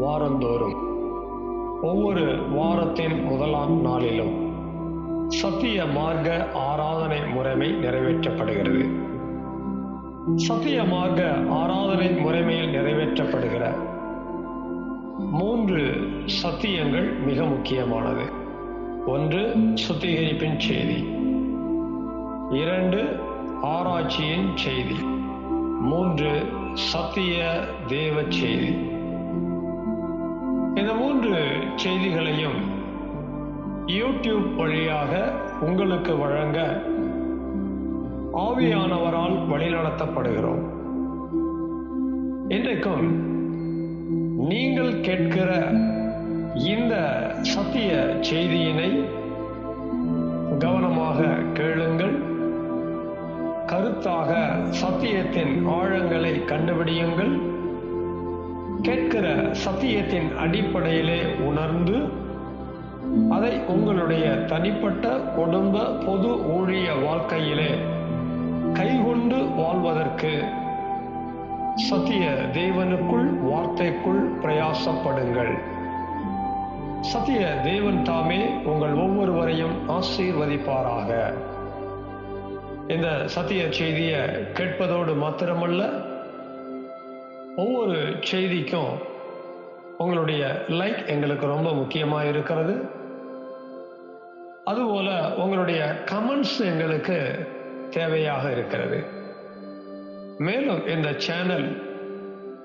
வாரந்தோறும். ஒவ்வொரு வாரத்தின் முதலாம் நாளிலும் சத்திய மார்க்க ஆராதனை முறைமை நிறைவேற்றப்படுகிறது. சத்திய மார்க்க ஆராதனை முறைமையில் நிறைவேற்றப்படுகிற மூன்று சத்தியங்கள் மிக முக்கியமானது. ஒன்று சுத்திகரிப்பின் செய்தி. இரண்டு ஆராய்ச்சியின் செய்தி. மூன்று சத்திய தேவ செய்தி. இந்த மூன்று செய்திகளையும் யூடியூப் வழியாக உங்களுக்கு வழங்க ஆவியானவரால் வழிநடத்தப்படுகிறோம். இன்றைக்கும் நீங்கள் கேட்கிற இந்த சத்திய செய்தியினை கவனமாக கேளுங்கள். கருத்தாக சத்தியத்தின் ஆழங்களை கண்டுபிடியுங்கள். கேட்கிற சத்தியத்தின் அடிப்படையிலே உணர்ந்து அதை உங்களுடைய தனிப்பட்ட குடும்ப பொது ஊழிய வாழ்க்கையிலே கைகொண்டு வாழ்வதற்கு சத்திய தேவனுக்குள் வார்த்தைக்குள் பிரயாசப்படுங்கள். சத்திய தேவன் தாமே உங்கள் ஒவ்வொருவரையும் ஆசீர்வதிப்பாராக. இந்த சத்திய செய்தியை கேட்பதோடு மாத்திரமல்ல ஒவ்வொரு செய்திக்கும் உங்களுடைய லைக் எங்களுக்கு ரொம்ப முக்கியமாக இருக்கிறது. அதுபோல உங்களுடைய கமெண்ட்ஸ் எங்களுக்கு தேவையாக இருக்கிறது. மேலும் இந்த சேனல்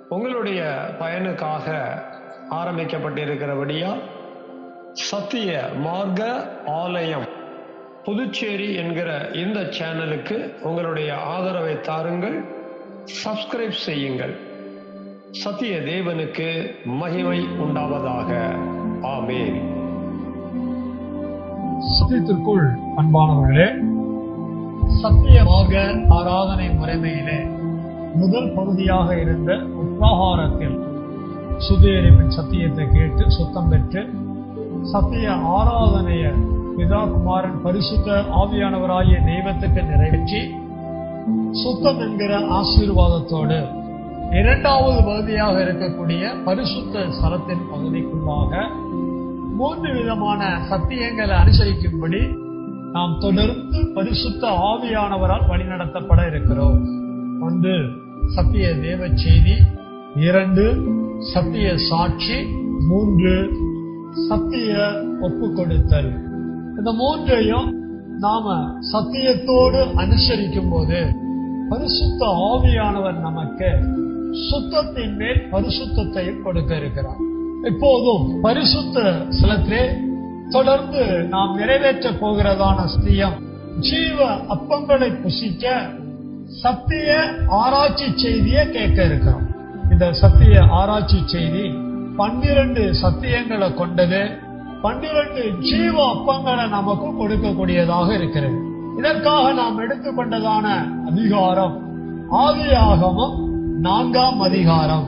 உங்களுடைய பயனுக்காக ஆரம்பிக்கப்பட்டிருக்கிறபடியால் சத்திய மார்க்க ஆலயம் புதுச்சேரி என்கிற இந்த சேனலுக்கு உங்களுடைய ஆதரவை தாருங்கள். சப்ஸ்கிரைப் செய்யுங்கள். சத்திய தேவனுக்கு மகிமை உண்டாவதாக. ஆமேன். சத்தியத்திற்குள் அன்பானவர்களே சத்தியமாக ஆராதனை முறைமையிலே முதல் பகுதியாக இருந்த உத்தாகாரத்தில் சுத்திகரிப்பின் சத்தியத்தை கேட்டு சுத்தம் பெற்று சத்திய ஆராதனைய பிதா குமாரன் பரிசுத்த ஆவியானவராகிய தெய்வத்துக்கு நிறைவேற்றி சுத்தம் என்கிற ஆசீர்வாதத்தோடு இரண்டாவது பகுதியாக இருக்கக்கூடிய பரிசுத்த ஸ்தலத்தின் பகுதிக்குள்ளாக மூன்று விதமான சத்தியங்களை அனுசரிக்கும்படி நாம் தொடர்ந்து பரிசுத்த ஆவியானவரால் வழிநடத்தப்பட இருக்கிறோம். ஒன்று சத்திய தேவ செய்தி இரண்டு சத்திய சாட்சி. மூன்று சத்திய ஒப்பு கொடுத்தல் இந்த மூன்றையும் நாம சத்தியத்தோடு அனுசரிக்கும் போது பரிசுத்த ஆவியானவர் நமக்கு சுத்தத்தின் மேல் பரிசுத்தையும் கொடுக்க இருக்கிறார் இப்போதும் பரிசுத்த சிலத்திலே தொடர்ந்து நாம் நிறைவேற்ற போகிறதான ஸ்தியம் ஜீவ அப்பங்களை புசிக்க சத்திய ஆராய்ச்சி செய்தியை கேட்க இருக்கிறோம். இந்த சத்திய ஆராய்ச்சி செய்தி பன்னிரண்டு சத்தியங்களை கொண்டது பன்னிரண்டு ஜீவ அப்பங்களை நமக்கு கொடுக்கக்கூடியதாக இருக்கிறது. இதற்காக நாம் எடுத்துக்கொண்டதான அதிகாரம் ஆதியாகமம் நான்காம் அதிகாரம்.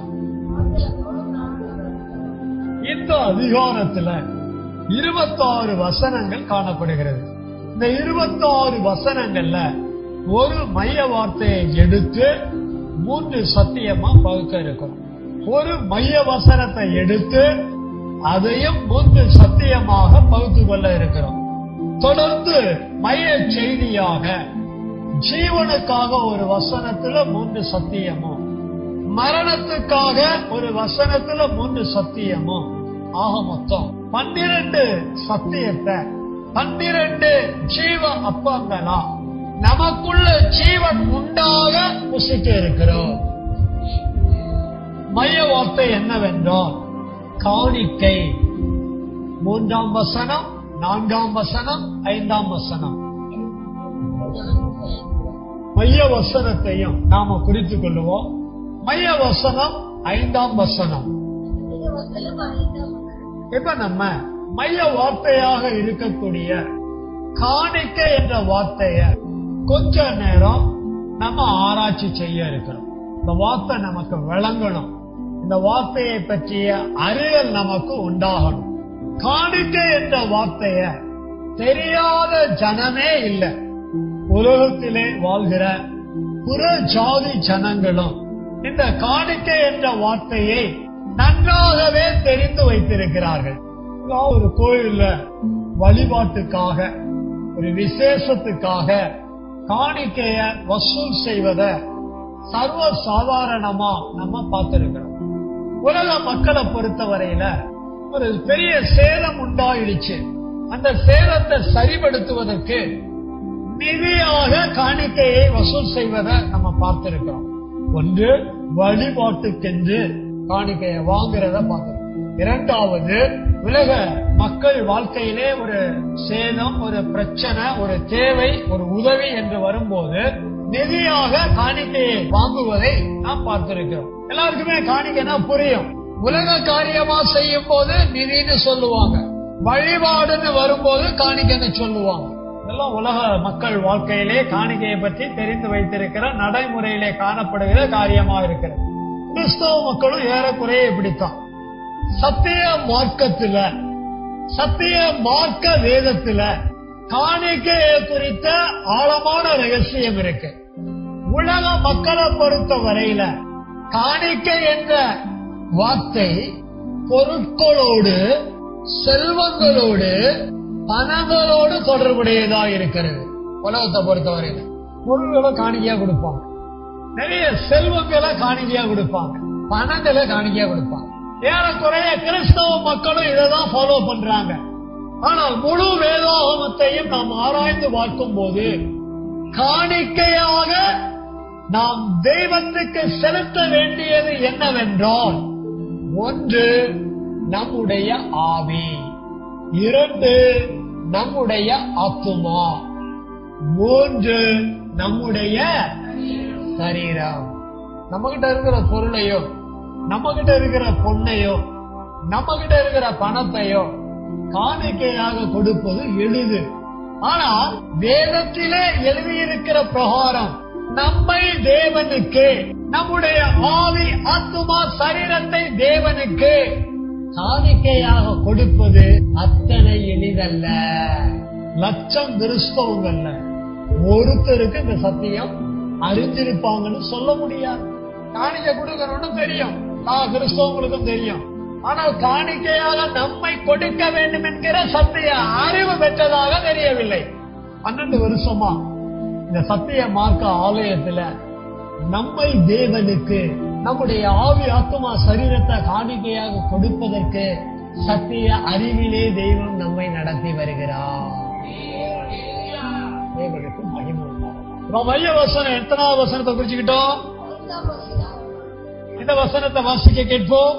இந்த அதிகாரத்துல இருபத்தாறு வசனங்கள் காணப்படுகிறது. இந்த இருபத்தாறு வசனங்கள்ல ஒரு மைய வார்த்தையை எடுத்து மூன்று சத்தியமா பகுக்க இருக்கும். ஒரு மைய வசனத்தை எடுத்து அதையும் மூன்று சத்தியமாக பகுத்து கொள்ள இருக்கிறோம். தொடர்ந்து மைய செய்தியாக ஜீவனுக்காக ஒரு வசனத்துல மூன்று சத்தியமும் மரணத்துக்காக ஒரு வசனத்துல மூன்று சத்தியமும். ஆக மொத்தம் பன்னிரண்டு சத்தியத்தை பன்னிரண்டு ஜீவ அப்பங்களா? நமக்குள்ள ஜீவன் உண்டாக புசிக்க இருக்கிறோம். மைய வார்த்தை என்னவென்றால் காணிக்கை. மூன்றாம் வசனம் நான்காம் வசனம் ஐந்தாம் வசனம். மைய வசனத்தையும் நாம குறித்துக் கொள்ளுவோம். மைய வசனம் ஐந்தாம் வசனம். இப்ப நம்ம மைய வார்த்தையாக இருக்கக்கூடிய காணிக்க என்ற வார்த்தைய கொஞ்ச நேரம் நம்ம ஆராய்ச்சி செய்ய இருக்கிறோம். இந்த வார்த்தை நமக்கு விளங்கணும். இந்த வார்த்தையை பற்றிய அறிதல் நமக்கு உண்டாகணும். காணிக்க என்ற வார்த்தைய தெரியாத ஜனமே இல்லை. உலகத்திலே வாழ்கிற புற ஜாதி ஜனங்களும் இந்த காணிக்கை என்ற வார்த்தையை நன்றாகவே தெரிந்து வைத்திருக்கிறார்கள். ஒரு கோயில்ல வழிபாட்டுக்காக ஒரு விசேஷத்துக்காக காணிக்கைய வசூல் செய்வத சர்வ சாதாரணமா நம்ம பார்த்திருக்கிறோம். உலக மக்களை பொறுத்தவரையில ஒரு பெரிய சேதம் உண்டாயிடுச்சு. அந்த சேதத்தை சரிபடுத்துவதற்கு நிதியாக காணிக்கையை வசூல் செய்வதை நம்ம பார்த்திருக்கிறோம். ஒன்று வழிபாட்டுக்கென்று காணிக்கையை வாங்குறத பார்க்கணும். இரண்டாவது உலக மக்கள் வாழ்க்கையிலே ஒரு சேதம் ஒரு பிரச்சனை ஒரு தேவை ஒரு உதவி என்று வரும்போது நிதியாக காணிக்கையை வாங்குவதை நாம் பார்த்திருக்கிறோம். எல்லாருக்குமே காணிக்கைனா புரியும். உலக காரியமா செய்யும் போது நிதின்னு சொல்லுவாங்க. வழிபாடுன்னு வரும்போது காணிக்கைன்னு சொல்லுவாங்க. இதெல்லாம் உலக மக்கள் வாழ்க்கையிலே காணிக்கையை பற்றி தெரிந்து வைத்திருக்கிற நடைமுறையிலே காணப்படுகிற காரியமா இருக்கிறது. கிறிஸ்தவ மக்களும் ஏறக்குறைய இப்படித்தான். சத்திய மார்க்கத்துல சத்திய மார்க்க வேதத்துல காணிக்கையை குறித்த ஆழமான ரகசியம் இருக்கு. உலக மக்களை பொறுத்த வரையில காணிக்கை என்ற வார்த்தை பொருட்களோடு செல்வங்களோடு பணங்களோடு தொடர்புடையதா இருக்கிறது. உலகத்தை பொறுத்தவரையில. பொருள்களை காணிக்கையா கொடுப்பாங்க. நிறைய செல்வங்களை காணிக்கையா கொடுப்பாங்க. பணங்களை காணிக்கையா கொடுப்பாங்க. ஏறக்குறைய கிறிஸ்தவ மக்களும் இதைதான் ஃபாலோ பண்றாங்க. ஆனால் முழு வேதாகமத்தையும் நாம் ஆராய்ந்து பார்க்கும் போது காணிக்கையாக நாம் தெய்வத்துக்கு செலுத்த வேண்டியது என்னவென்றால் ஒன்று நம்முடைய ஆவி. இரண்டு நம்முடைய ஆத்துமா. மூன்று நம்முடைய சரீரம். நம்ம கிட்ட இருக்கிற பொருளையோ நம்ம கிட்ட இருக்கிற பொண்ணையோ நம்ம கிட்ட இருக்கிற பணத்தையோ காணிக்கையாக கொடுப்பது எளிது. ஆனா வேதத்திலே எழுதியிருக்கிற பிரகாரம் நம்மை தேவனுக்கு நம்முடைய ஆவி ஆத்துமா சரீரத்தை தேவனுக்கு காணிக்கையாக கொடுப்பது அத்தனை எளிதல்ல லட்சம் கிறிஸ்தவங்க ஒருத்தருக்கு இந்த சத்தியம் அறிஞ்சிருப்பாங்கன்னு சொல்ல முடியாது. காணிக்கை கொடுக்கணும்னு தெரியும். நான் கிறிஸ்தவங்களுக்கும் தெரியும். ஆனால் காணிக்கையாக நம்மை கொடுக்க வேண்டும் என்கிற சத்திய அறிவு பெற்றதாக தெரியவில்லை. பன்னெண்டு வருஷமா இந்த சத்திய மார்க்க ஆலயத்துல நம்மை தேவனுக்கு நம்முடைய ஆவி ஆத்மா சரீரத்தை காணிக்கையாக கொடுப்பதற்கு சத்திய அறிவிலே தெய்வம் நம்மை நடத்தி வருகிறார். தேவனுக்கு மகிமை மைய வசனம் எத்தனாவது வசனத்தை குறிச்சுக்கிட்டோம்? இந்த வசனத்தை வாசிக்க கேட்போம்.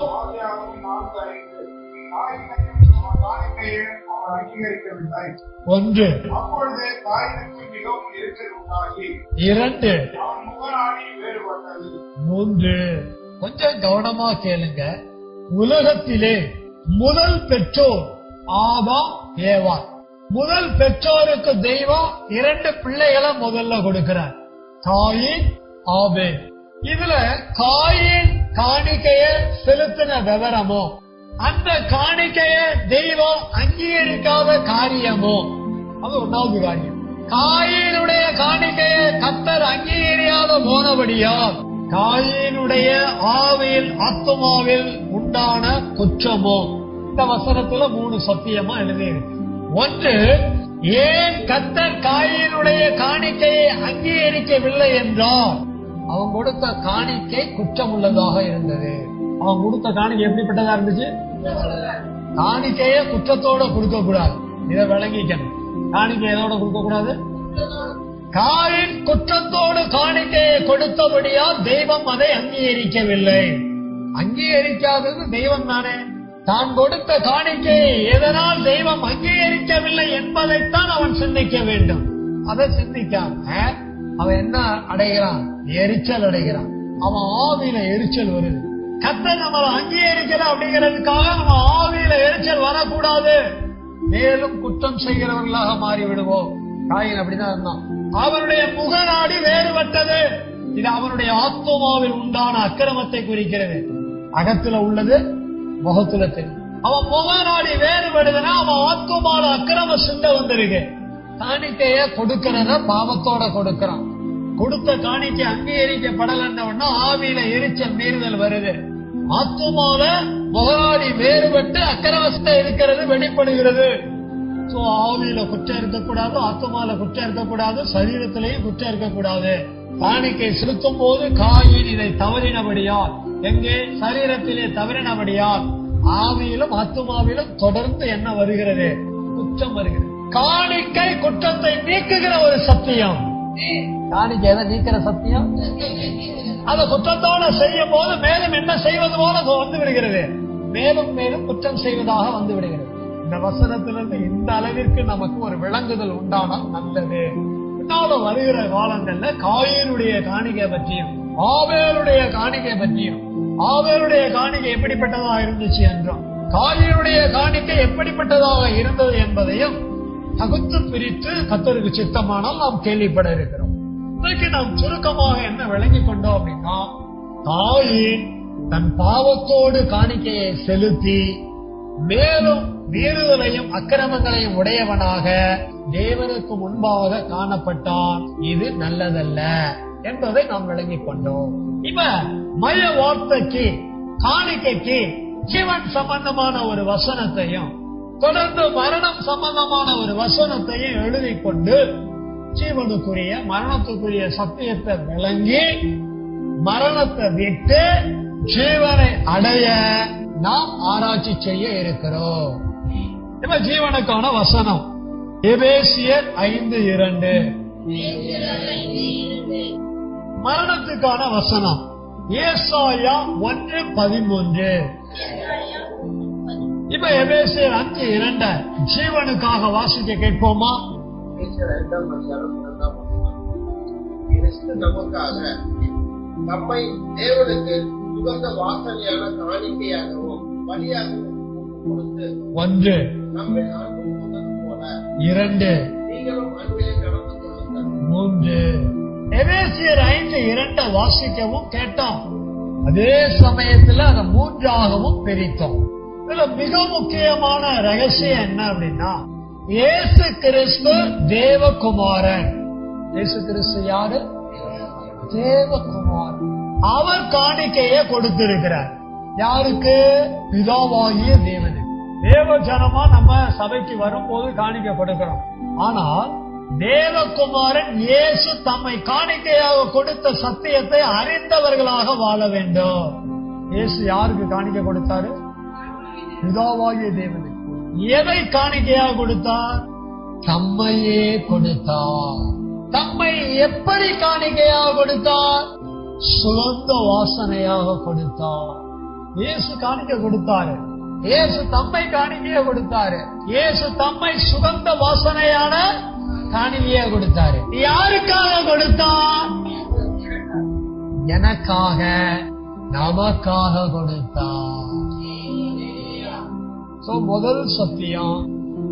அங்கீகரிக்கவில்லை. ஒன்று. அப்பொழுது காயினுக்கு மிகவும் எரிச்சல் உண்டாகி இரண்டு. அவன் முகநாடி வேறுபட்டது. மூன்று. கொஞ்சம் கவனமா கேளுங்க. உலகத்திலே முதல் பெற்றோர் ஆதாம் ஏவான் முதல் பெற்றோருக்கு தெய்வம் இரண்டு பிள்ளைகளை முதல்ல கொடுக்கிறார். Cain Abel. இதுல காயின் காணிக்கைய செலுத்தின விவரமோ? அந்த காணிக்கைய தெய்வம் அங்கீகரிக்காத காரியமோ? அது ஒன்னாவது காரியம். காயினுடைய காணிக்கைய கத்தர் அங்கீகரியாத போனபடியா காயினுடைய ஆவியில் ஆத்மாவில் உண்டான குற்றமோ? இந்த வசனத்துல மூணு சத்தியமா எழுதியிருக்கு ஒன்று ஏன் கத்தர் காயினுடைய காணிக்கையை அங்கீகரிக்கவில்லை என்றால் அவன் கொடுத்த காணிக்கை குற்றம் உள்ளதாக இருந்தது. அவன் கொடுத்த காணிக்கை எப்படிப்பட்டதா இருந்துச்சு? காணிக்கைய குற்றத்தோட கொடுக்க கூடாது இதை விளங்கிக்கணும். காணிக்கை எதோட கொடுக்க கூடாது காயின் குற்றத்தோடு காணிக்கையை கொடுத்தபடியா தெய்வம் அதை அங்கீகரிக்கவில்லை. அங்கீகரிக்காதது தெய்வம் தானே. தான் கொடுத்த காணிக்கையை எதனால் தெய்வம் அங்கீகரிக்கவில்லை என்பதைத்தான் அவன் சிந்திக்க வேண்டும். அதை சிந்திக்காம அவன் என்ன அடைகிறான்? எரிச்சல் அடைகிறான். அவன் ஆவியில எரிச்சல் வருது. கத்த நம்மளை அங்கீகரிக்கல அப்படிங்கிறதுக்காக நம்ம ஆவியில எரிச்சல் வரக்கூடாது. மேலும் குற்றம் செய்கிறவர்களாக மாறி விடுவோம் காயின் அப்படிதான் இருந்தான். அவனுடைய முகநாடி வேறுபட்டது. இது அவனுடைய ஆத்மாவில் உண்டான அக்கிரமத்தை குறிக்கிறது. அகத்துல உள்ளது முகத்துல தெரியும். அவன் முகநாடி வேறுபடுதுன்னா அவன் ஆத்மால அக்கிரம சிந்தை வந்திருக்கு. காணிக்கைய கொடுக்கறத பாவத்தோட கொடுக்கறான். கொடுத்த காணிக்கை அங்கீகரிக்கப்படலன்னா ஆவியில எரிச்சல் மீறுதல் வருது. ஆத்துமால முகலாடி வேறுபட்டு அக்கரவசத்தை இருக்கிறது வெளிப்படுகிறது சோ ஆவியில குற்றம் இருக்கக்கூடாது ஆத்மால குற்றம் இருக்கக்கூடாது சரீரத்திலேயும் குற்றம் இருக்கக்கூடாது. காணிக்கை செலுத்தும் போது காயின் இதை தவறினபடியால் எங்கே? சரீரத்திலே தவறினபடியால் ஆவியிலும் ஆத்துமாவிலும் தொடர்ந்து என்ன வருகிறது? குற்றம் வருகிறது. காணிக்கை குற்றத்தை நீக்குகிற ஒரு சத்தியம். காணிக்கை நீக்கிற சத்தியம்? அத குற்றத்தோட செய்யும் போது மேலும் என்ன செய்வது போல வந்து விடுகிறது. மேலும் மேலும் குற்றம் செய்வதாக வந்து விடுகிறது. இந்த வசனத்திலிருந்து இந்த அளவிற்கு நமக்கு ஒரு விளங்குதல் உண்டானால் நல்லது. பின்னாலும் வருகிற காலங்கள்ல காயினுடைய காணிக்கை பற்றியும் ஆவேருடைய காணிக்கை பற்றியும் ஆவேருடைய காணிக்கை எப்படிப்பட்டதாக இருந்துச்சு என்றும் காயினுடைய காணிக்கை எப்படிப்பட்டதாக இருந்தது என்பதையும் தகுத்து பிரித்து கத்தருக்கு சித்தமானால் நாம் கேள்விப்பட இருக்கிறோம். இன்றைக்கு நாம் சுருக்கமாக என்ன விளங்கி கொண்டோம் அப்படின்னா தாயின் தன் பாவத்தோடு காணிக்கையை செலுத்தி மேலும் மீறுதலையும் அக்கிரமங்களையும் உடையவனாக தேவனுக்கு முன்பாக காணப்பட்டான். இது நல்லதல்ல என்பதை நாம் விளங்கிக் கொண்டோம். இப்ப மய வார்த்தைக்கு காணிக்கைக்கு ஜீவன் சம்பந்தமான ஒரு வசனத்தையும் தொடர்ந்து மரணம் சம்பந்தமான ஒரு வசனத்தையும் எழுதி கொண்டு ஜீவனுக்குரிய மரணத்துக்குரிய சத்தியத்தை விளங்கி மரணத்தை விட்டு ஜீவனை அடைய நாம் ஆராய்ச்சி செய்ய இருக்கிறோம். இப்ப ஜீவனுக்கான வசனம். எபேசியர் ஐந்து இரண்டு. மரணத்துக்கான வசனம். ஏசாயா ஒன்று பதிமூன்று. இப்ப எபேசியர் அஞ்சு இரண்ட. ஜீவனுக்காக வாசிக்க கேட்போமா? அதிகாரம் இரண்டாம். கிறிஸ்து நமக்காக நம்மை தேவனுக்கு சுகந்த வாசனையான காணிக்கையாகவும் பலியாகவும் கொடுத்து ஒன்று. நம்மை அன்பு கொண்டது போல இரண்டு. நீங்களும் அன்பிலே நடந்து கொள்ளுங்கள். மூன்று. எபேசியர் ஐந்து இரண்ட வாசிக்கவும் கேட்டோம். அதே சமயத்துல அதை மூன்றாகவும் பிரித்தோம். இதுல மிக முக்கியமான ரகசியம் என்ன அப்படின்னா இயேசு கிறிஸ்து தேவகுமாரன். இயேசு கிறிஸ்து யாரு? தேவகுமார் அவர் காணிக்கையை கொடுத்திருக்கிறார். யாருக்கு? பிதாவாகிய தேவனு தேவ ஜனமா நம்ம சபைக்கு வரும்போது காணிக்கை கொடுக்கிறோம். ஆனால் தேவகுமாரன் இயேசு தம்மை காணிக்கையாக கொடுத்த சத்தியத்தை அறிந்தவர்களாக வாழ வேண்டும். இயேசு யாருக்கு காணிக்கை கொடுத்தாரு? பிதாவாகிய தேவன் எதை காணிக்கையாக கொடுத்தார்? தம்மையே கொடுத்தார். தம்மை எப்படி காணிக்கையாக கொடுத்தார்? சுகந்த வாசனையாக கொடுத்தார். இயேசு காணிக்கை கொடுத்தாரு. இயேசு தம்மை காணிக்கையா கொடுத்தாரு. இயேசு தம்மை சுகந்த வாசனையான காணிக்கையா கொடுத்தாரு. யாருக்காக கொடுத்தார்? எனக்காக நமக்காக கொடுத்தார். முதல் சத்தியம்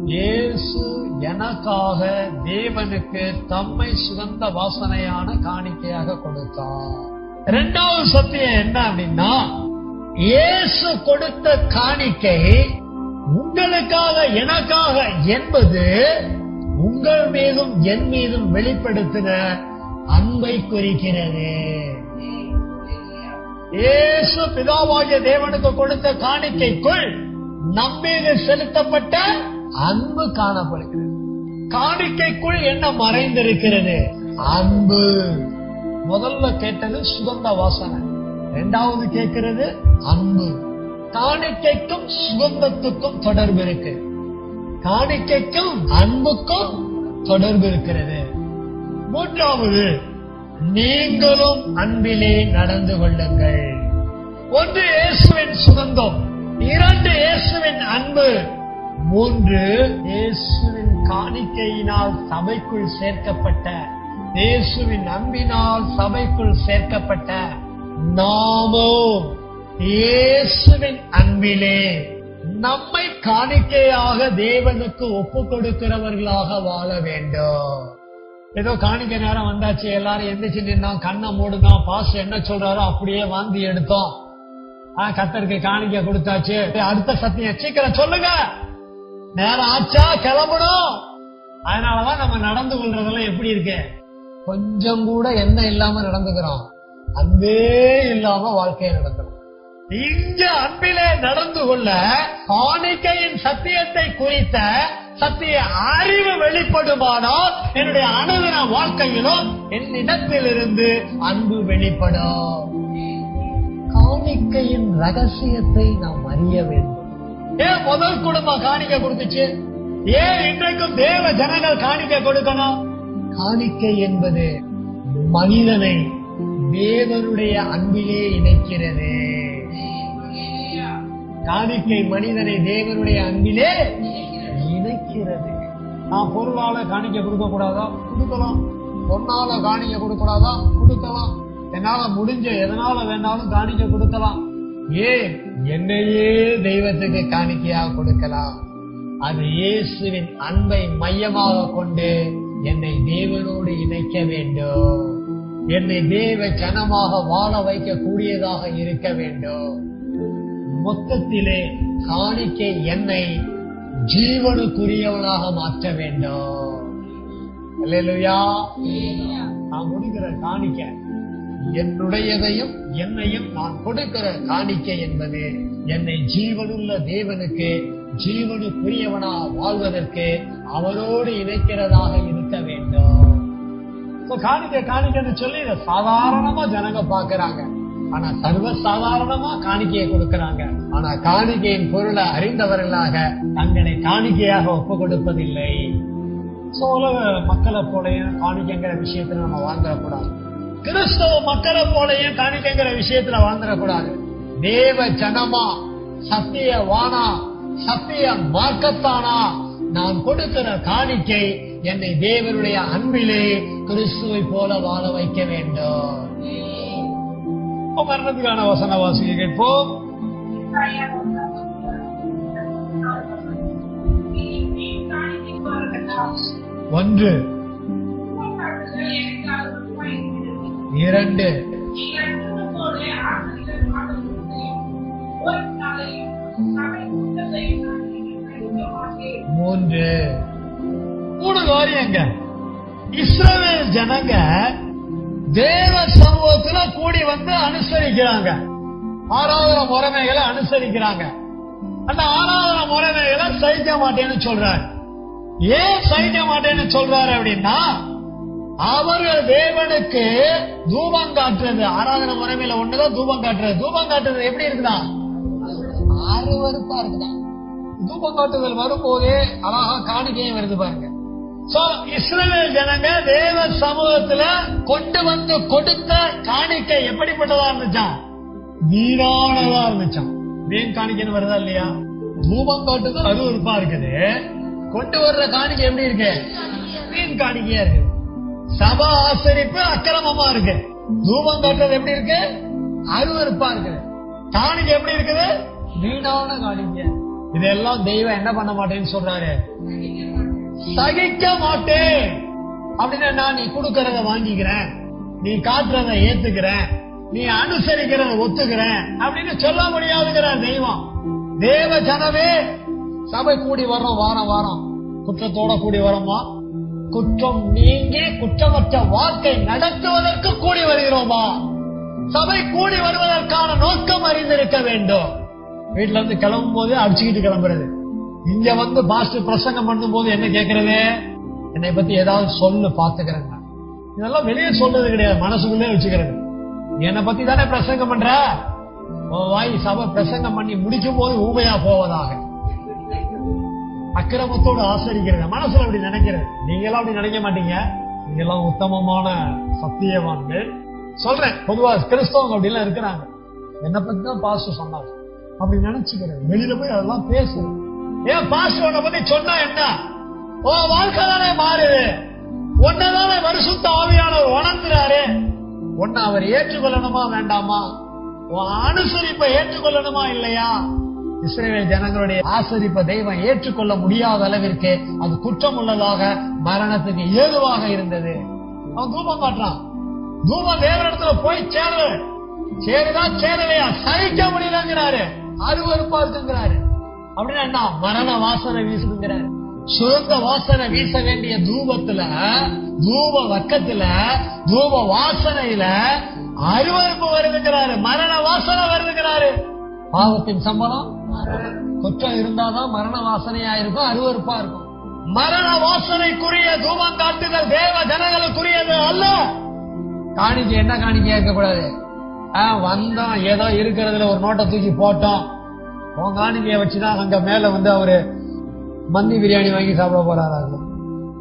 இயேசு எனக்காக தேவனுக்கு தம்மை சுகந்த வாசனையான காணிக்கையாக கொடுத்தார் இரண்டாவது சத்தியம் என்ன அப்படின்னா இயேசு கொடுத்த காணிக்கை உங்களுக்காக எனக்காக என்பது உங்கள் மீதும் என் மீதும் வெளிப்படுத்தின அன்பை குறிக்கிறது. இயேசு பிதாவாகிய தேவனுக்கு கொடுத்த காணிக்கைக்குள் நம்மீது செலுத்தப்பட்ட அன்பு காணப்படுகிறது. காணிக்கைக்குள் என்ன மறைந்திருக்கிறது? அன்பு. முதல்ல கேட்டது சுகந்த வாசனை. இரண்டாவது கேட்கிறது அன்பு. காணிக்கைக்கும் சுகந்தத்துக்கும் தொடர்பு இருக்கு. காணிக்கைக்கும் அன்புக்கும் தொடர்பு இருக்கிறது. மூன்றாவது நீங்களும் அன்பிலே நடந்து கொள்ளுங்கள். ஒன்று இயேசுவின் சுகந்தம். இரண்டு இயேசுவின் அன்பு மூன்று இயேசுவின் காணிக்கையினால் சபைக்குள் சேர்க்கப்பட்ட இயேசுவின் அன்பினால் சபைக்குள் சேர்க்கப்பட்ட நாமோ இயேசுவின் அன்பிலே நம்மை காணிக்கையாக தேவனுக்கு ஒப்பு கொடுக்கிறவர்களாக வாழ வேண்டும். ஏதோ காணிக்கை நேரம் வந்தாச்சு எல்லாரும் எந்திரிச்சு நின்னா கண்ணை மூடுதான் பாச என்ன சொல்றாரோ அப்படியே வாந்தி எடுத்தோம். கத்தருக்கு காணிக்கை கொடுத்தாச்சு. அடுத்த சத்தியம். சீக்கிரம் சொல்லுங்க. நேரம் ஆச்சா? கிளம்பணும். அதனாலதான் நம்ம நடந்து கொள்றதெல்லாம் எப்படி இருக்கு? கொஞ்சம் கூட என்ன இல்லாம நடந்துக்கிறோம். அன்பே இல்லாம வாழ்க்கையை நடக்கிறோம் இங்க அன்பிலே நடந்து கொள்ள காணிக்கையின் சத்தியத்தை குறித்த சத்திய அறிவு வெளிப்படுமானால் என்னுடைய அனுதின வாழ்க்கையிலும் என்னிடத்திலிருந்து அன்பு வெளிப்படும். காணிக்கையின் ரகசியத்தை நாம் அறிய வேண்டும். ஏன் முதல் குடும்பம் காணிக்கை கொடுத்துச்சு? ஏன் இன்றைக்கும் தேவ ஜனங்கள் காணிக்கை கொடுக்கணும்? காணிக்கை என்பது மனிதனை தேவனுடைய அன்பிலே இணைக்கிறது. காணிக்கை மனிதனை தேவனுடைய அன்பிலே இணைக்கிறது. நான் பொருளால காணிக்கை கொடுக்க கூடாதா கொடுக்கலாம். பொன்னால காணிக்கை கொடுக்க கூடாதா கொடுக்கலாம். என்னால முடிஞ்ச எதனால வேணாலும் காணிக்க கொடுக்கலாம். ஏன்? என்னையே தெய்வத்துக்கு காணிக்கையாக கொடுக்கலாம். அது இயேசுவின் அன்பை மையமாக கொண்டு என்னை தேவனோடு இணைக்க வேண்டும். என்னை தேவ ஜனமாக வாழ வைக்க கூடியதாக இருக்க வேண்டும். மொத்தத்திலே காணிக்கை என்னை ஜீவனுக்குரியவனாக மாற்ற வேண்டும். நான் முடிக்கிற காணிக்கை. என்னுடையதையும் என்னையும் நான் கொடுக்கிற காணிக்கை என்பது என்னை ஜீவனுள்ள தேவனுக்கு ஜீவனுக்குரியவனா வாழ்வதற்கு அவரோடு இணைக்கிறதாக இருக்க வேண்டும். காணிக்கை காணிக்கைன்னு சொல்லி இதை சாதாரணமா ஜனங்க பாக்குறாங்க ஆனா சர்வ சாதாரணமா காணிக்கையை கொடுக்கறாங்க. ஆனா காணிக்கையின் பொருளை அறிந்தவர்களாக தங்களை காணிக்கையாக ஒப்பு கொடுப்பதில்லை. சோழ உலக மக்களை போலயும் காணிக்கைங்கிற விஷயத்துல நம்ம வாழ்ந்துடக்கூடாது. கிறிஸ்தவ மக்களை போலயே காணிக்கைங்கிற விஷயத்துல வாழ்ந்துடக்கூடாது. தேவ ஜனமா சத்திய வானா சத்திய மார்க்கத்தானா நான் கொடுக்கிற காணிக்கை என்னை தேவனுடைய அன்பிலே கிறிஸ்துவை போல வாழ வைக்க வேண்டும். மரணத்துக்கான வசன வாசிக்க கேட்போம். ஒன்று. இரண்டு. மூன்று. மூணு காரியங்க. இஸ்ரவேல் ஜனங்க தேவ சமூகத்துல கூடி வந்து அனுசரிக்கிறாங்க. ஆராதன முறைமைகளை அனுசரிக்கிறாங்க. அந்த ஆராதன முறைமைகளை சகிக்க மாட்டேன்னு சொல்றாரு. ஏன் சகிக்க மாட்டேன்னு சொல்றாரு அப்படின்னா அவர்கள் தேவனுக்கு தூபம் காட்டுறது. ஆராதன முறைமையில ஒண்ணுதான் தூபம் காட்டுறது. தூபம் காட்டுறது எப்படி இருக்குதா? அருவருப்பா இருக்குதா? தூபம் காட்டுதல் வரும்போதே அழகா காணிக்கையும் வருது பாருங்க. சோ இஸ்ரேல் ஜனங்க தேவ சமூகத்துல கொண்டு வந்து கொடுத்த காணிக்கை எப்படிப்பட்டதா இருந்துச்சா? வீரானதா இருந்துச்சான் வீண் காணிக்கைன்னு வருதா இல்லையா? தூபம் காட்டுதல் அருவருப்பா இருக்குது. கொண்டு வர்ற காணிக்கை எப்படி இருக்கு? வீண் காணிக்கையா இருக்கு சபா ஆசரிப்பு அக்கிரமமா இருக்கு. தூபம் காட்டுறது எப்படி இருக்கு? அருவருப்பா இருக்கு. காணிக்கை எப்படி இருக்குது? வீணான காணிக்க. இதெல்லாம் தெய்வம் என்ன பண்ண மாட்டேன்னு சொல்றாரு. சகிக்க மாட்டேன். அப்படின்னு நான் நீ கொடுக்கறத வாங்கிக்கிறேன். நீ காட்டுறத ஏத்துக்கிறேன். நீ அனுசரிக்கிறத ஒத்துக்கிறேன். அப்படின்னு சொல்ல முடியாதுங்கிறார் தெய்வம். தேவ ஜனமே சபை கூடி வர்றோம் வாரம் வாரம். குற்றத்தோட கூடி வரோமா குற்றம் நீங்கி குற்றமற்ற வாழ்க்கை நடத்துவதற்கு கூடி வருகிறோமா? சபை கூடி வருவதற்கான நோக்கம் அறிந்திருக்க வேண்டும். வீட்டுல இருந்து கிளம்பும் போது அடிச்சுக்கிட்டு கிளம்புறது. இங்க வந்து பாஸ்டர் பிரசங்கம் பண்ணும் போது என்ன கேக்குறது? என்னை பத்தி ஏதாவது சொல்லு பாத்துக்கிறேங்க. இதெல்லாம் வெளியே சொல்றது கிடையாது மனசுக்குள்ளே வச்சுக்கிறது. என்னை பத்தி தானே பிரசங்கம் பண்ற? வாய் சபை பிரசங்கம் பண்ணி முடிக்கும் போது ஊமையா போவதாக. அக்கிரமத்தோடு ஆசரிக்கிறது. மனசுல அப்படி நினைக்கிறது. நீங்க எல்லாம் அப்படி நினைக்க மாட்டீங்க. நீங்க எல்லாம் உத்தமமான சத்தியவான்கள். சொல்றேன். பொதுவா கிறிஸ்தவங்க அப்படி எல்லாம் இருக்கிறாங்க. என்னை பத்தி தான் பாஸ்டர் சொன்னாங்க அப்படி நினைச்சுக்கிறது. வெளியில போய் அதெல்லாம் பேசுறது ஏன் பாஸ்டர் பத்தி சொன்னா என்ன? உன் வாழ்க்கை தானே மாறுது. உன்னதானே வருஷத்த ஆவியானவர் உணர்ந்துறாரு ஒன்னு அவர் ஏற்றுக்கொள்ளணுமா வேண்டாமா? உன் அனுசரிப்பை ஏற்றுக்கொள்ளணுமா இல்லையா? இஸ்ரேல் ஜனங்களுடைய ஆசரிப்பை தெய்வம் ஏற்றுக்கொள்ள முடியாத அளவிற்கு அது குற்றம் உள்ளதாக மரணத்துக்கு ஏதுவாக இருந்தது. அவன் தூபம் காட்டுறான். தூபம் தேவனிடத்துல போய் சேரல. சேருதா சேரலையா? சகிக்க முடியலங்கிறாரு. அருவருப்பா இருக்குங்கிறாரு. அப்படின்னா என்ன? மரண வாசனை வீசுங்கிறாரு சுரந்த வாசனை வீச வேண்டிய தூபத்துல தூப வக்கத்துல தூப வாசனையில அருவருப்பு வருதுங்கிறாரு. மரண வாசனை வருதுங்கிறாரு. பாவத்தின் சம்பளம்? குற்றம் இருந்தாதான் மரண வாசனையா இருக்கும் அருவறுப்பா இருக்கும். மரண வாசனைக்குரிய தூபம் காட்டுதல் தேவ ஜனங்களுக்குரியது அல்ல. காணிக்க என்ன காணிக்க இருக்கக்கூடாது வந்தோம் ஏதோ இருக்கிறதுல ஒரு நோட்டை தூக்கி போட்டோம் உன் காணிக்கையை வச்சுதான் அங்க மேல வந்து அவரு மந்தி பிரியாணி வாங்கி சாப்பிட போறாரு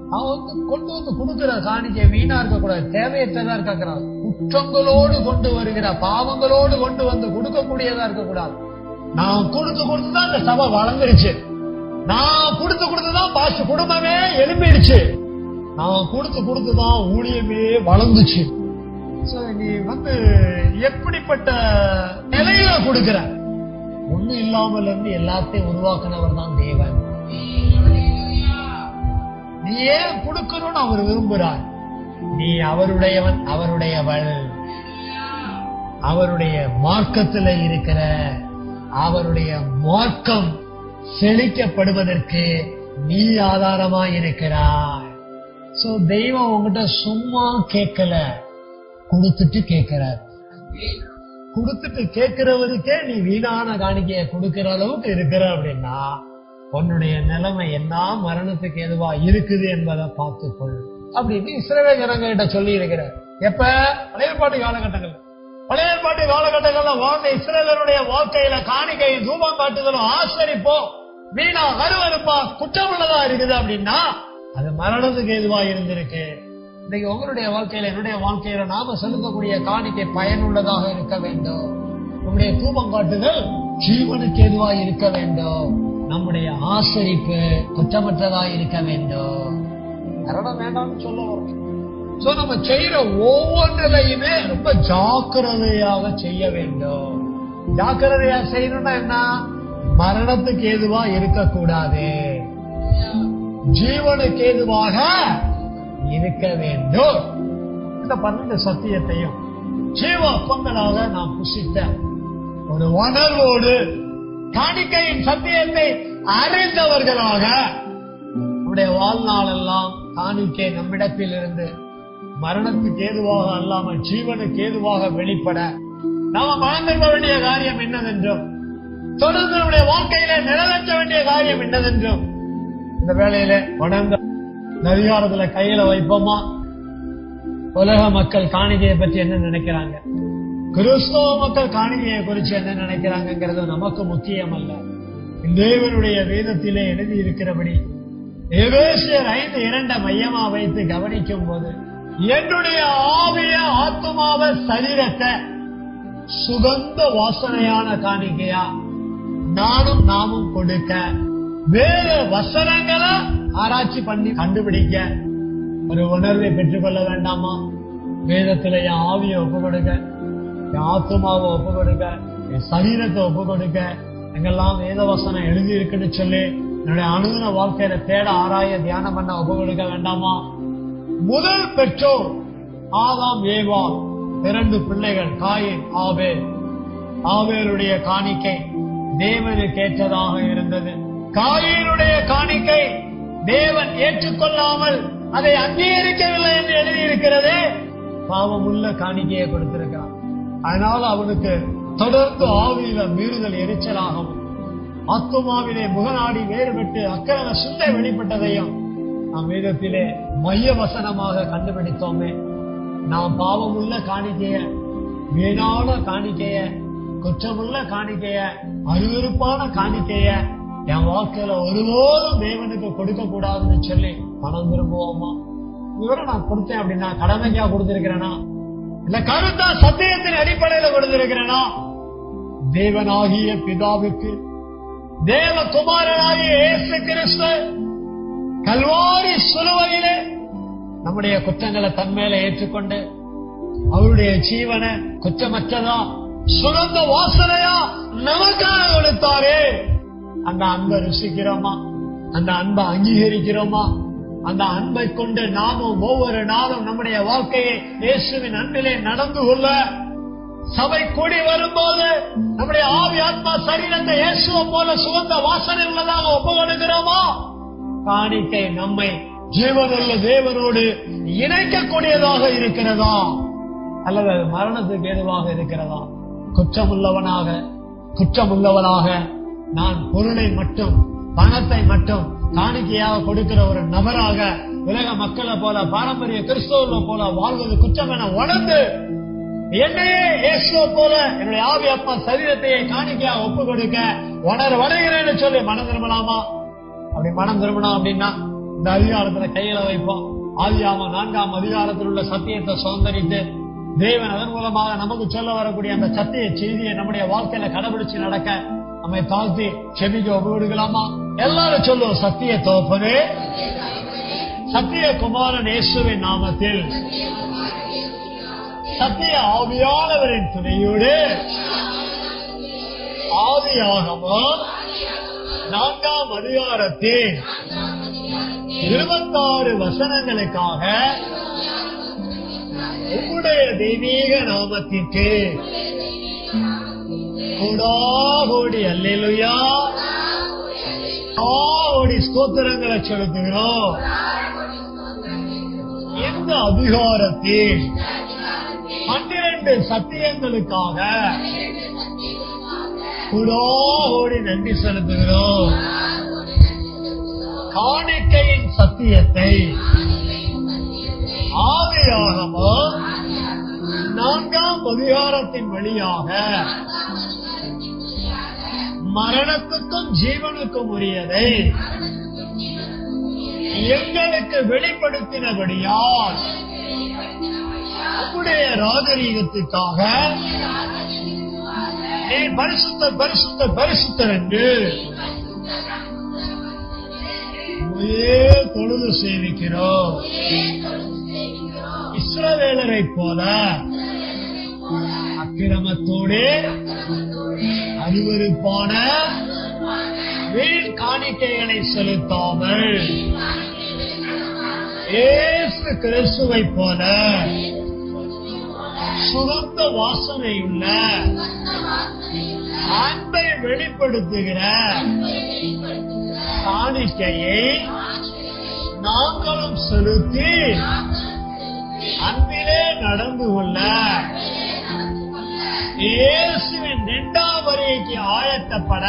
அவன் வந்து கொண்டு வந்து கொடுக்கிற காணிக்கை வீணா இருக்கக்கூடாது தேவையற்றதா இருக்கக்கூடாது குற்றங்களோடு கொண்டு வருகிற பாவங்களோடு கொண்டு வந்து கொடுக்கக்கூடியதா இருக்கக்கூடாது நான் கொடுத்து கொடுத்து தான் இந்த சபை வளர்ந்துருச்சு. நான் கொடுத்து கொடுத்துதான் பாச குடும்பமே எழும்பிடுச்சு. நான் கொடுத்து கொடுத்துதான் ஊழியமே வளர்ந்துச்சு. நீ வந்து எப்படிப்பட்ட நிலையில கொடுக்கிற? ஒண்ணு இல்லாமல் இருந்து எல்லாத்தையும் உருவாக்குனவர் தான் தேவன். நீ ஏன் கொடுக்கணும்னு அவர் விரும்புறார்? நீ அவருடையவன் அவருடையவள். அவருடைய மார்க்கத்துல இருக்கிற அவருடைய மார்க்கம் செழிக்கப்படுவதற்கு நீ ஆதாரமா இருக்கிறாய் சோ தெய்வம் உங்ககிட்ட சும்மா கேட்கல. கொடுத்துட்டு கேட்கிறார். கொடுத்துட்டு கேட்கிறவருக்கே நீ வீணான காணிக்கைய கொடுக்கிற அளவுக்கு இருக்கிற அப்படின்னா உன்னுடைய நிலைமை என்ன மரணத்துக்கு எதுவா இருக்குது என்பதை பார்த்துக்கொள். அப்படின்னு இஸ்ரவேல் ஜனங்க கிட்ட சொல்லி இருக்கிறார் எப்ப? பழைய பாட்டு காலகட்டங்கள் பழைய பாட்டு காலகட்டங்கள்ல வாழ்ந்த இஸ்ரேலருடைய வாழ்க்கையில காணிக்கை தூபம் காட்டுதலும் ஆசரிப்போம் வீணா அருவருப்பா குற்றமுள்ளதா இருக்குது அப்படின்னா அது மரணத்துக்கு எதுவா இருந்திருக்கு? இன்னைக்கு உங்களுடைய வாழ்க்கையில என்னுடைய வாழ்க்கையில நாம செலுத்தக்கூடிய காணிக்கை பயனுள்ளதாக இருக்க வேண்டும். நம்முடைய தூபம் காட்டுதல் ஜீவனுக்கு எதுவா இருக்க வேண்டும்? நம்முடைய ஆசரிப்பு குற்றமற்றதா இருக்க வேண்டும்? மரணம் வேண்டாம்னு சொல்ல வரும் சோ நம்ம செய்யற ஒவ்வொன்றிலையுமே ரொம்ப ஜாக்கிரதையாக செய்ய வேண்டும். ஜாக்கிரதையா செய்யணும்னா என்ன? மரணத்துக்கு ஏதுவா இருக்கக்கூடாது. ஜீவனுக்கு ஏதுவாக இருக்க வேண்டும். இந்த பன்னெண்டு சத்தியத்தையும் ஜீவ அப்பங்களாக நாம் புசித்த ஒரு உணர்வோடு காணிக்கையின் சத்தியத்தை அறிந்தவர்களாக நம்முடைய வாழ்நாளெல்லாம் காணிக்கை நம்மிடத்தில் இருந்து மரணத்துக்கு ஏதுவாக அல்லாமல் ஜீவனுக்கு ஏதுவாக வெளிப்பட. நாம மறந்திருக்க வேண்டிய காரியம் என்னதென்றும் தொடர்ந்து நம்முடைய வாழ்க்கையில நிறைவேற்ற வேண்டிய காரியம் என்னதென்றும் இந்த வேளையில வணங்க. நதிகாரத்துல அதிகாரத்துல கையில வைப்போமா? உலக மக்கள் காணிக்கையை பற்றி என்ன நினைக்கிறாங்க? கிறிஸ்தவ மக்கள் காணிக்கையை குறித்து என்ன நினைக்கிறாங்கிறது நமக்கு முக்கியம் அல்ல தேவனுடைய வேதத்திலே எழுதி இருக்கிறபடி எபேசியர் ஐந்து இரண்ட மையமா வைத்து கவனிக்கும் போது என்னுடைய ஆவிய ஆத்மாவ சரீரத்தை சுகந்த வாசனையான காணிக்கையா நானும் நாமும் கொடுக்க. வேற வசனங்களை ஆராய்ச்சி பண்ணி கண்டுபிடிக்க. ஒரு உணர்வை பெற்றுக்கொள்ள வேண்டாமா? வேதத்துல என் ஆவியை ஒப்பு கொடுக்க என் ஆத்மாவை ஒப்பு கொடுக்க என் சரீரத்தை ஒப்பு கொடுக்க எங்கெல்லாம் வேத வசனம் எழுதி இருக்குன்னு சொல்லி என்னுடைய அணுகுன வாழ்க்கையில தேட ஆராய தியானம் பண்ண ஒப்பு கொடுக்க வேண்டாமா? முதல் பெற்றோர் ஆதாம் ஏவா இரண்டு பிள்ளைகள் காயின் ஆவே ஆவேருடைய காணிக்கை தேவனுக்கு ஏற்றதாக இருந்தது. காயினுடைய காணிக்கை தேவன் ஏற்றுக்கொள்ளாமல் அதை அங்கீகரிக்கவில்லை என்று எழுதியிருக்கிறது பாவமுள்ள காணிக்கையை கொடுத்திருக்கிறார். அதனால அவனுக்கு தொடர்ந்து ஆவியில மீறுதல் எரிச்சலாகவும் ஆத்மாவிலே முகநாடி வேறுபட்டு அக்கிரம சிந்தை வெளிப்பட்டதையும் நாம் வேதத்திலே மைய வசனமாக கண்டுபிடித்தோமே. நாம் பாவமுள்ள காணிக்கைய வீணான காணிக்கைய குற்றமுள்ள காணிக்கைய அருவருப்பான காணிக்கைய என் வாழ்க்கையில ஒருபோதும் தேவனுக்கு கொடுக்க கூடாதுன்னு சொல்லி பணம் விரும்புவோமா இவரை நான் கொடுத்தேன் அப்படின்னா கடமைக்கா கொடுத்திருக்கிறேனா? இல்ல கருத்தா சத்தியத்தின் அடிப்படையில கொடுத்திருக்கிறேனா? தேவனாகிய பிதாவுக்கு தேவ குமாரனாகிய இயேசு கிறிஸ்து கல்வாரி சுலுவையிலே நம்முடைய குற்றங்களை தன்மேல ஏற்றுக்கொண்டு அவருடைய ஜீவனை குற்றமற்றதா சுகந்த வாசனையா நமக்காக கொடுத்தாரே. அந்த அன்பை ருசிக்கிறோமா? அந்த அன்பை அங்கீகரிக்கிறோமா? அந்த அன்பை கொண்டு நாமும் ஒவ்வொரு நாளும் நம்முடைய வாழ்க்கையை இயேசுவின் அன்பிலே நடந்து கொள்ள சபை கூடி வரும்போது நம்முடைய ஆவி ஆத்மா சரீரத்தை இயேசுவை போல சுகந்த வாசனை உள்ளதாக ஒப்பு கொடுக்கிறோமா காணிக்கை நம்மை ஜீவனுள்ள தேவனோடு இணைக்கக்கூடியதாக இருக்கிறதா? அல்லது அது மரணத்துக்கு ஏதுவாக இருக்கிறதா? குற்றமுள்ளவனாக குற்றமுள்ளவனாக நான் பொருளை மட்டும் பணத்தை மட்டும் காணிக்கையாக கொடுக்கிற ஒரு நபராக உலக மக்களை போல பாரம்பரிய கிறிஸ்தவர்களை போல வாழ்வது குற்றம் என உணர்ந்து என்னையே இயேசுவ போல என்னுடைய ஆவி அப்பா சரீரத்தையே காணிக்கையாக ஒப்பு கொடுக்க உணர வடைகிறேன்னு சொல்லி மனம் திரும்பலாமா? அப்படி மனம் திரும்பினோம் அப்படின்னா இந்த அதிகாரத்துல கையில வைப்போம். ஆதியாம நான்காம் அதிகாரத்தில் உள்ள சத்தியத்தை சுதந்திரித்து தேவன் அதன் மூலமாக நமக்கு சொல்ல வரக்கூடிய அந்த சத்திய செய்தியை நம்முடைய வாழ்க்கையில கடைபிடிச்சு நடக்க நம்மை தாழ்த்தி செபிக்க ஒப்புவிடுகலாமா எல்லாரும் சொல்லுவோம் சத்திய தோப்பனே சத்திய குமாரன் இயேசுவின் நாமத்தில். சத்திய ஆவியானவரின் துணையோடு. ஆதியாகமோ நான்காம் அதிகாரத்தின் இருபத்தாறு வசனங்களுக்காக உங்களுடைய தெய்வீக நாமத்திற்கு கோடாகோடி அல்லேலுயா. கோடி ஸ்தோத்திரங்களை செலுத்துகிறோம். இந்த அதிகாரத்தில் பன்னிரண்டு சத்தியங்களுக்காக கோடி நன்றி செலுத்துகிறோம். காணிக்கையின் சத்தியத்தை ஆவியாகமோ நான்காம் அதிகாரத்தின் வழியாக மரணத்துக்கும் ஜீவனுக்கும் உரியதை எங்களுக்கு வெளிப்படுத்தினபடியால் உங்களுடைய ராஜரீகத்துக்காக நீ பரிசுத்த பரிசுத்த தொழுது சேவிக்கிறோம். இஸ்ரவேலரை போல அக்கிரமத்தோடு அருவருப்பான வீண் காணிக்கைகளை செலுத்தாமல் ஏசு கிறிஸ்துவை போல சுகந்த வாசனையுள்ள அன்பை வெளிப்படுத்துகிற காணிக்கையை நாங்களும் செலுத்தி அன்பிலே நடந்து கொள்ள. இயேசுவின் இரண்டாம் வருகைக்கு ஆயத்தப்பட.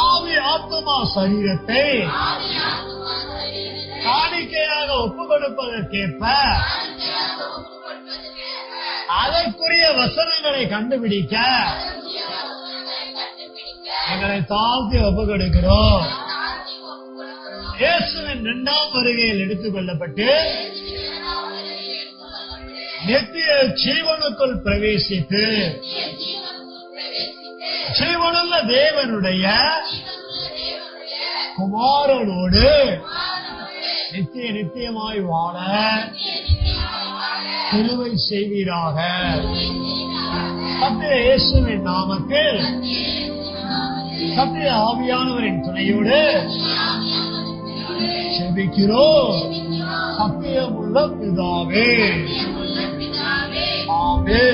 ஆவி ஆத்மா சரீரத்தை காணிக்கையாக ஒப்பு கொடுப்பதற்கேற்ப அதற்குரிய வசனங்களை கண்டுபிடிக்க எங்களை தாழ்த்தி ஒப்பு கொடுக்கிறோம் இயேசுவின் இரண்டாம் வருகையில் எடுத்துக் கொள்ளப்பட்டு நித்திய ஜீவனுக்குள் பிரவேசித்து ஜீவனுள்ள தேவனுடைய குமாரனோடு நித்திய நித்தியமாய் வாழ நிலுவை செய்வீராக. சத்திய இயேசுவின் நாமத்தில் சத்திய ஆவியானவரின் துணையோடு செபிக்கிறோம். சத்தியமுள்ள பிதாவே. ஆமே